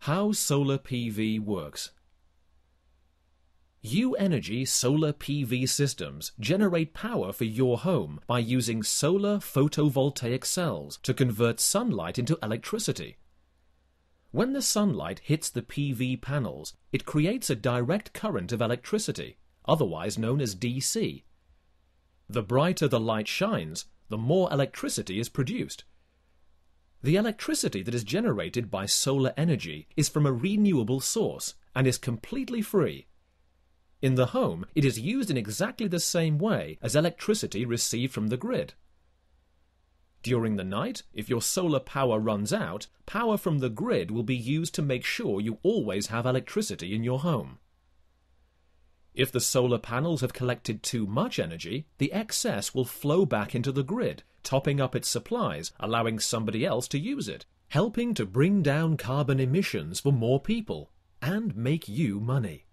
How solar PV works. U-Energy solar PV systems generate power for your home by using solar photovoltaic cells to convert sunlight into electricity. When the sunlight hits the PV panels, it creates a direct current of electricity, otherwise known as DC. The brighter the light shines, the more electricity is produced. The electricity that is generated by solar energy is from a renewable source and is completely free. In the home, it is used in exactly the same way as electricity received from the grid. During the night, if your solar power runs out, power from the grid will be used to make sure you always have electricity in your home. If the solar panels have collected too much energy, the excess will flow back into the grid, topping up its supplies, allowing somebody else to use it, helping to bring down carbon emissions for more people and make you money.